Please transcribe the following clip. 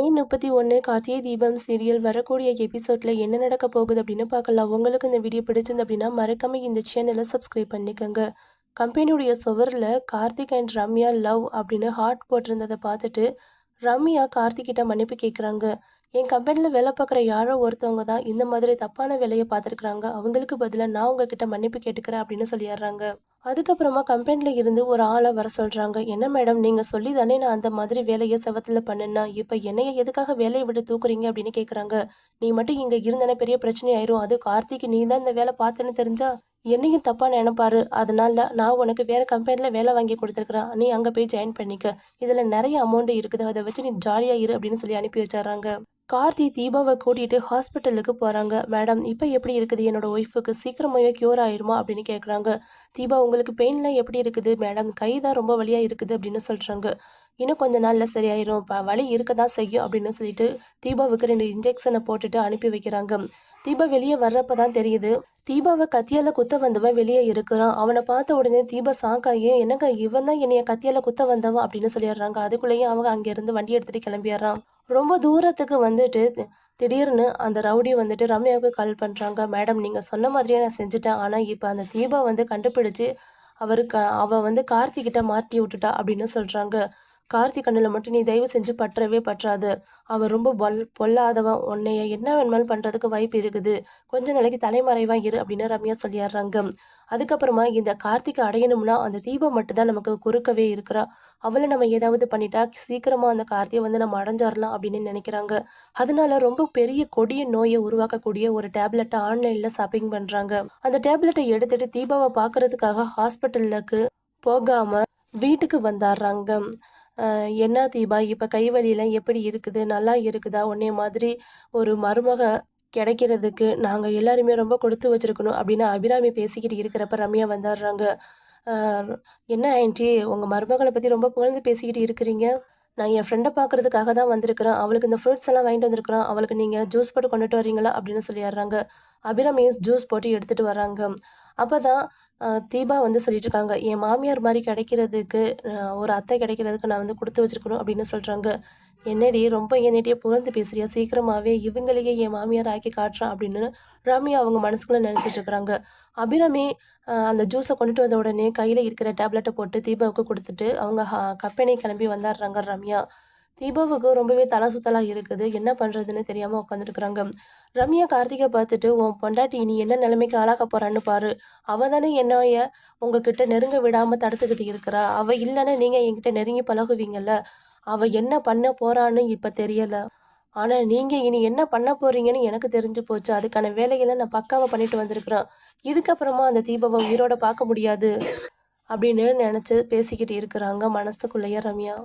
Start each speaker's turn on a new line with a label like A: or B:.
A: மே முப்பத்தி ஒன்று கார்த்திகை தீபம் சீரியல் வரக்கூடிய எபிசோட்ல என்ன நடக்க போகுது அப்படின்னு பார்க்கலாம். உங்களுக்கு இந்த வீடியோ பிடிச்சிருந்து அப்படின்னா மறக்காம இந்த சேனலை சப்ஸ்கிரைப் பண்ணிக்கோங்க. கம்பெனியுடைய சுவரில் கார்த்திக் அண்ட் ரம்யா லவ் அப்படின்னு ஹார்ட் போட்டிருந்ததை பார்த்துட்டு ரம்யா கார்த்திகிட்ட மன்னிப்பு கேட்குறாங்க என் கம்பெனியில் வேலை பார்க்குற யாரோ ஒருத்தவங்க தான் இந்த மாதிரி தப்பான வேலையை பார்த்துருக்குறாங்க. அவங்களுக்கு பதிலாக நான் உங்ககிட்ட மன்னிப்பு கேட்டுக்கிறேன் அப்படின்னு சொல்லிடுறாங்க. அதுக்கப்புறமா கம்பெனியில் இருந்து ஒரு ஆளை வர சொல்கிறாங்க என்ன மேடம் நீங்கள் சொல்லி தானே நான் அந்த மாதிரி வேலையை செவத்தில் பண்ணுனா இப்போ என்னைய எதுக்காக வேலையை விட்டு தூக்குறீங்க அப்படின்னு கேட்குறாங்க நீ மட்டும் இங்கே இருந்தானே பெரிய பிரச்சனை ஆயிரும். அது கார்த்திக் நீ தான் இந்த வேலை பார்த்தேன்னு தெரிஞ்சா என்னையும் தப்பாக நினைப்பாரு. அதனால நான் உனக்கு வேற கம்பெனியில் வேலை வாங்கி கொடுத்துருக்குறேன். நீ அங்கே போய் ஜாயின் பண்ணிக்க. இதில் நிறைய அமௌண்ட் இருக்குது. அதை வச்சு நீ ஜாலியாக இரு அப்படின்னு சொல்லி அனுப்பி வச்சிடறாங்க. கார்த்தி தீபாவை கூட்டிகிட்டு ஹாஸ்பிட்டலுக்கு போகிறாங்க மேடம் இப்போ எப்படி இருக்குது? என்னோட ஒய்ஃபுக்கு சீக்கிரமாகவே க்யூர் ஆயிருமா? அப்படின்னு கேட்குறாங்க தீபா உங்களுக்கு பெயின்லாம் எப்படி இருக்குது? மேடம் கை தான் ரொம்ப வழியாக இருக்குது அப்படின்னு சொல்கிறாங்க இன்னும் கொஞ்ச நாளில் சரியாயிரும். வலி இருக்க தான் செய்யும் அப்படின்னு சொல்லிட்டு தீபாவுக்கு ரெண்டு இன்ஜெக்ஷனை போட்டுட்டு அனுப்பி வைக்கிறாங்க. தீபா வெளியே வர்றப்ப தான் தெரியுது தீபாவை கத்தியால குத்த வந்தவன் வெளியே இருக்கிறான். அவனை பார்த்த உடனே தீபா சாக்காயே என்னங்க இவன் தான் என்னைய கத்தியால குத்த வந்தவன்? அப்படின்னு சொல்லிடுறாங்க. அதுக்குள்ளேயும் அவங்க அங்கேருந்து வண்டி எடுத்துட்டு கிளம்பிடுறான். ரொம்ப தூரத்துக்கு வந்துட்டு திடீர்னு அந்த ரவுடி வந்துட்டு ரம்யாவுக்கு கால் பண்ணுறாங்க மேடம் நீங்கள் சொன்ன மாதிரியே நான் செஞ்சுட்டேன். ஆனால் இப்போ அந்த தீபா வந்து கண்டுபிடிச்சி அவருக்கு அவள் வந்து கார்த்திகிட்ட மாற்றி விட்டுட்டா அப்படின்னு சொல்கிறாங்க கார்த்திக் கண்ணில் மட்டும் நீ தயவு செஞ்சு பற்றவே பற்றாது. அவன் ரொம்ப பொல் பொல்லாதவன் உன்னைய என்ன வேணுமாலும் பண்ணுறதுக்கு வாய்ப்பு இருக்குது. கொஞ்ச நாளைக்கு தலைமறைவாக இரு அப்படின்னு ரம்யா சொல்லிடுறாங்க. அதுக்கப்புறமா இந்த கார்த்திகை அடையணும்னா அந்த தீபம் மட்டும்தான் நமக்கு குறுக்கவே இருக்கிறா. அவளை நம்ம ஏதாவது பண்ணிட்டா சீக்கிரமாக அந்த கார்த்தியை வந்து நம்ம அடைஞ்சிடலாம் அப்படின்னு நினைக்கிறாங்க. அதனால ரொம்ப பெரிய கொடிய நோயை உருவாக்கக்கூடிய ஒரு டேப்லெட்டை ஆன்லைனில் ஷாப்பிங் பண்ணுறாங்க அந்த டேப்லெட்டை எடுத்துட்டு தீபாவை பார்க்கறதுக்காக ஹாஸ்பிட்டலுக்கு போகாமல் வீட்டுக்கு வந்தாடுறாங்க என்ன தீபா இப்போ கைவலியெல்லாம் எப்படி இருக்குது? நல்லா இருக்குதா? உன்னைய மாதிரி ஒரு மருமக கிடைக்கிறதுக்கு நாங்கள் எல்லாருமே ரொம்ப கொடுத்து வச்சுருக்கணும் அப்படின்னு அபிராமி பேசிக்கிட்டு இருக்கிறப்ப ரம்யா வந்துடுறாங்க. என்ன ஆயின்ட்டி உங்கள் மருமகளை பற்றி ரொம்ப புகழ்ந்து பேசிக்கிட்டு இருக்கிறீங்க. நான் என் ஃப்ரெண்டை பார்க்குறதுக்காக தான் வந்திருக்கிறேன். அவளுக்கு இந்த ஃப்ரூட்ஸ் எல்லாம் வாங்கிட்டு வந்திருக்கிறோம். அவளுக்கு நீங்கள் ஜூஸ் போட்டு கொண்டுட்டு வரீங்களா அப்படின்னு சொல்லிடுறாங்க. அபிராமி ஜூஸ் போட்டு எடுத்துகிட்டு வராங்க அப்போ தான் தீபா வந்து சொல்லிட்டு இருக்காங்க என் மாமியார் மாதிரி கிடைக்கிறதுக்கு ஒரு அத்தை கிடைக்கிறதுக்கு நான் வந்து கொடுத்து வச்சிருக்கணும் அப்படின்னு சொல்கிறாங்க என்னடி ரொம்ப என்னடியே புகழ்ந்து பேசுறியா? சீக்கிரமாகவே இவங்களையே என் மாமியார் ஆக்கி காட்டுறான் அப்படின்னு ரம்யா அவங்க மனசுக்குள்ளே நினச்சிட்டு இருக்கிறாங்க. அபிராமி அந்த ஜூஸை கொண்டுட்டு வந்த உடனே கையில் இருக்கிற டேப்லெட்டை போட்டு தீபாவுக்கு கொடுத்துட்டு அவங்க கப்பெனி கிளம்பி வந்துடுறாங்க ரம்யா. தீபாவுக்கு ரொம்பவே தலை சுத்தலாக இருக்குது. என்ன பண்ணுறதுன்னு தெரியாமல் உட்காந்துருக்குறாங்க ரம்யா கார்த்திகை பார்த்துட்டு உன் பொண்டாட்டி நீ என்ன நிலைமைக்கு ஆளாக்க போறான்னு பாரு. அவ தானே என்னைய உங்ககிட்ட நெருங்க விடாமல் தடுத்துக்கிட்டு இருக்கிறா. அவள் இல்லைன்னா நீங்கள் என்கிட்ட நெருங்கி பழகுவீங்கல்ல. அவ என்ன பண்ண போறான்னு இப்போ தெரியல. ஆனால் நீங்கள் இனி என்ன பண்ண போறீங்கன்னு எனக்கு தெரிஞ்சு போச்சு. அதுக்கான வேலைகளை நான் பக்காவாக பண்ணிட்டு வந்திருக்கிறேன். இதுக்கப்புறமா அந்த தீபாவை உயிரோட பார்க்க முடியாது அப்படின்னு நினச்சி பேசிக்கிட்டு இருக்கிறாங்க மனசுக்குள்ளேயே ரம்யா.